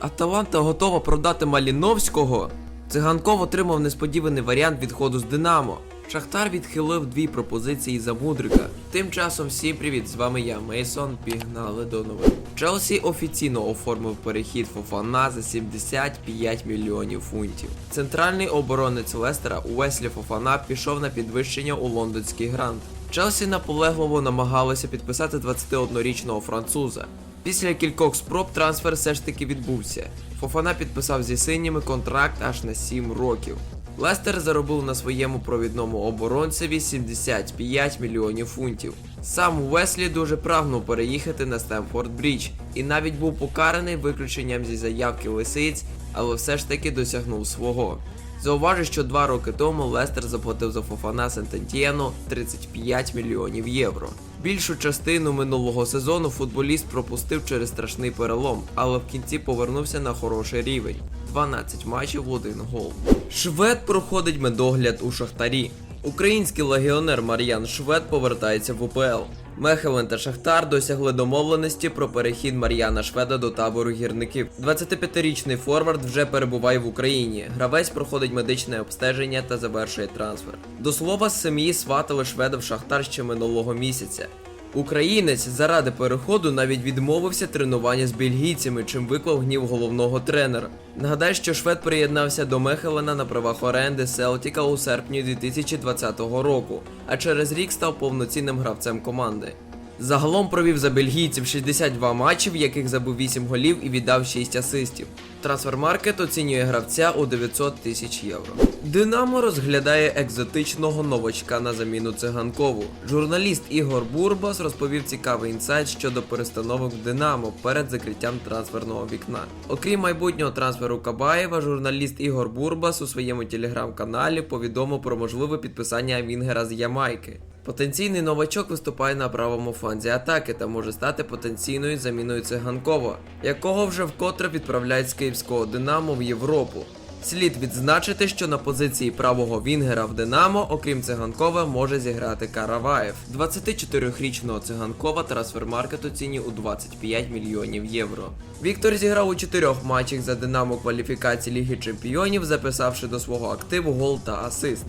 Аталанта готова продати Маліновського. Циганков отримав несподіваний варіант відходу з Динамо. Шахтар відхилив дві пропозиції за Мудрика. Тим часом всім привіт, з вами я, Мейсон. Пігнали до новин. Челсі офіційно оформив перехід Фофана за 75 мільйонів фунтів. Центральний оборонець Лестера Уеслі Фофана пішов на підвищення у лондонський грант. Челсі наполегливо намагалося підписати 21-річного француза. Після кількох спроб трансфер все ж таки відбувся. Фофана підписав зі синіми контракт аж на 7 років. Лестер заробив на своєму провідному оборонцеві 75 мільйонів фунтів. Сам Уеслі дуже прагнув переїхати на Стемфорд Брідж і навіть був покараний виключенням зі заявки лисиць, але все ж таки досягнув свого. Зауважу, що два роки тому Лестер заплатив за Фофана Сентентієну 35 мільйонів євро. Більшу частину минулого сезону футболіст пропустив через страшний перелом, але в кінці повернувся на хороший рівень 12 матчів в один гол. Швед проходить медогляд у Шахтарі. Український легіонер Мар'ян Швед повертається в УПЛ. Мехелен та Шахтар досягли домовленості про перехід Мар'яна Шведа до табору гірників. 25-річний форвард вже перебуває в Україні. Гравець проходить медичне обстеження та завершує трансфер. До слова, сім'ї сватали Шведа в Шахтар ще минулого місяця. Українець заради переходу навіть відмовився тренування з бельгійцями, чим виклав гнів головного тренера. Нагадаю, що швед приєднався до Мехелена на правах оренди Селтіка у серпні 2020 року, а через рік став повноцінним гравцем команди. Загалом провів за бельгійців 62 матчі, в яких забив 8 голів і віддав 6 асистів. Трансфермаркет оцінює гравця у 900 тисяч євро. Динамо розглядає екзотичного новачка на заміну циганкову. Журналіст Ігор Бурбас розповів цікавий інсайт щодо перестановок Динамо перед закриттям трансферного вікна. Окрім майбутнього трансферу Кабаєва, журналіст Ігор Бурбас у своєму телеграм-каналі повідомив про можливе підписання Вінгера з Ямайки. Потенційний новачок виступає на правому фланзі атаки та може стати потенційною заміною циганкова, якого вже вкотре відправляють з київського Динамо в Європу. Слід відзначити, що на позиції правого Вінгера в Динамо, окрім циганкова, може зіграти Караваєв. 24-річного циганкова трансфермаркет оцінює у 25 мільйонів євро. Віктор зіграв у чотирьох матчах за Динамо кваліфікації Ліги Чемпіонів, записавши до свого активу гол та асист.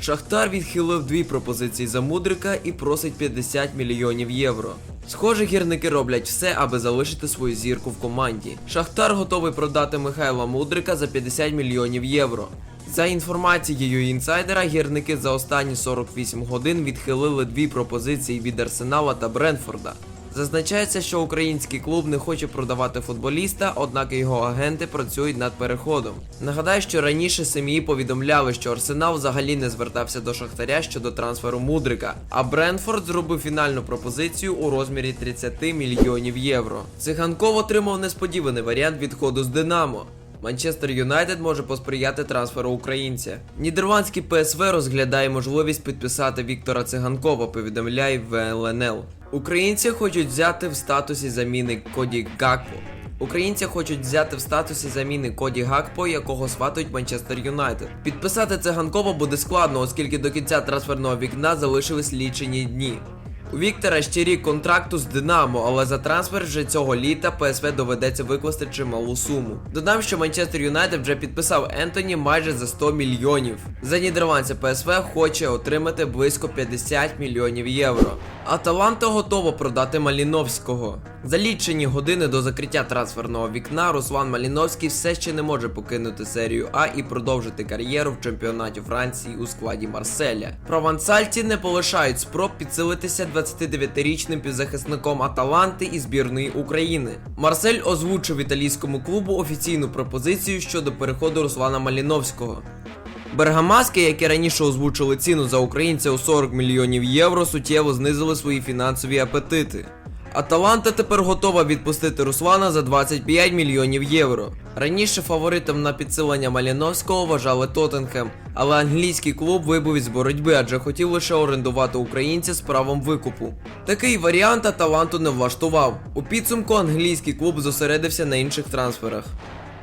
Шахтар відхилив дві пропозиції за Мудрика і просить 50 мільйонів євро. Схоже, гірники роблять все, аби залишити свою зірку в команді. Шахтар готовий продати Михайла Мудрика за 50 мільйонів євро. За інформацією інсайдера, гірники за останні 48 годин відхилили дві пропозиції від Арсенала та Бренфорда. Зазначається, що український клуб не хоче продавати футболіста, однак його агенти працюють над переходом. Нагадаю, що раніше сім'ї повідомляли, що Арсенал взагалі не звертався до Шахтаря щодо трансферу Мудрика, а Бренфорд зробив фінальну пропозицію у розмірі 30 мільйонів євро. Циганков отримав несподіваний варіант відходу з Динамо. Манчестер Юнайтед може посприяти трансферу українця. Нідерландський ПСВ розглядає можливість підписати Віктора Циганкова, повідомляє ВЛНЛ. Українці хочуть взяти в статусі заміни Коді Гакпо. Українці хочуть взяти в статусі заміни Коді Гакпо, якого сватують Манчестер Юнайтед. Підписати циганкова буде складно, оскільки до кінця трансферного вікна залишились лічені дні. У Віктора ще рік контракту з Динамо, але за трансфер вже цього літа ПСВ доведеться викласти чималу суму. Додам, що Манчестер Юнайтед вже підписав Ентоні майже за 100 мільйонів. За нідерландця ПСВ хоче отримати близько 50 мільйонів євро. Аталанта готова продати Маліновського. За лічені години до закриття трансферного вікна Руслан Маліновський все ще не може покинути серію А і продовжити кар'єру в чемпіонаті Франції у складі Марселя. Провансальці не полишають спроб підсилитися 29-річним півзахисником Аталанти і збірної України. Марсель озвучив італійському клубу офіційну пропозицію щодо переходу Руслана Маліновського. Бергамаски, які раніше озвучили ціну за українця у 40 мільйонів євро, суттєво знизили свої фінансові апетити. Аталанта тепер готова відпустити Руслана за 25 мільйонів євро. Раніше фаворитом на підсилення Маліновського вважали Тоттенхем, але англійський клуб вибув із боротьби, адже хотів лише орендувати українця з правом викупу. Такий варіант Аталанту не влаштував. У підсумку англійський клуб зосередився на інших трансферах.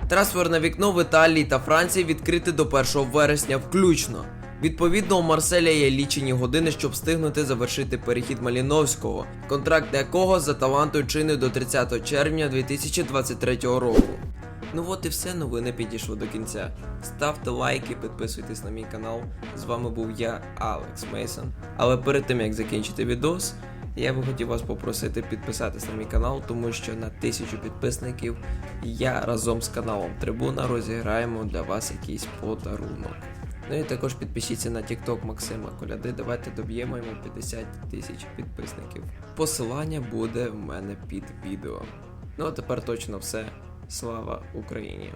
Трансферне вікно в Італії та Франції відкрите до 1 вересня включно. Відповідно, у Марселя є лічені години, щоб встигнути завершити перехід Маліновського, контракт якого за талантою чинив до 30 червня 2023 року. Ну от і все, новини підійшло до кінця. Ставте лайки, підписуйтесь на мій канал. З вами був я, Алекс Мейсон. Але перед тим як закінчити відос, я би хотів вас попросити підписатись на мій канал, тому що на тисячу підписників я разом з каналом Трибуна розіграємо для вас якийсь подарунок. Ну і також підпишіться на TikTok Максима Коляди. Давайте доб'ємо йому 50 тисяч підписників. Посилання буде в мене під відео. Ну а тепер точно все. Слава Україні!